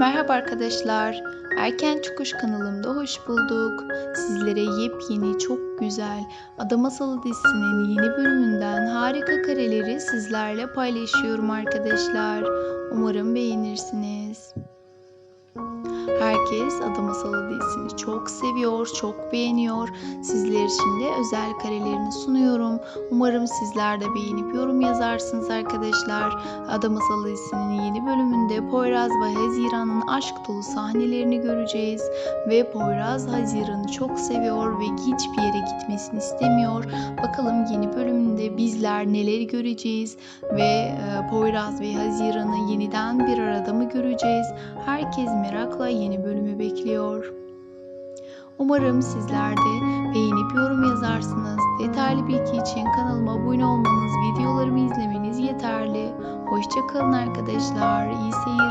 Merhaba arkadaşlar. Erken Çıkış kanalımda hoş bulduk. Sizlere yepyeni, çok güzel Ada Masalı dizisinin yeni bölümünden harika kareleri sizlerle paylaşıyorum arkadaşlar. Umarım beğenirsiniz. Herkes Ada Masalı çok seviyor, çok beğeniyor. Sizler için de özel karelerini sunuyorum. Umarım sizler de beğenip yorum yazarsınız arkadaşlar. Ada Masalı yeni bölümünde Poyraz ve Haziran'ın aşk dolu sahnelerini göreceğiz. Ve Poyraz Haziran'ı çok seviyor ve hiçbir yere gitmesini istemiyor. Bakalım yeni bölümünde bizler neler göreceğiz ve e, Poyraz ve Haziran'ı yeniden bir arada mı göreceğiz? Herkes merakla yeni bölümü bekliyor. Umarım sizler de beğenip yorum yazarsınız. Detaylı bilgi için kanalıma abone olmanız, videolarımı izlemeniz yeterli. Hoşçakalın arkadaşlar. İyi seyirler.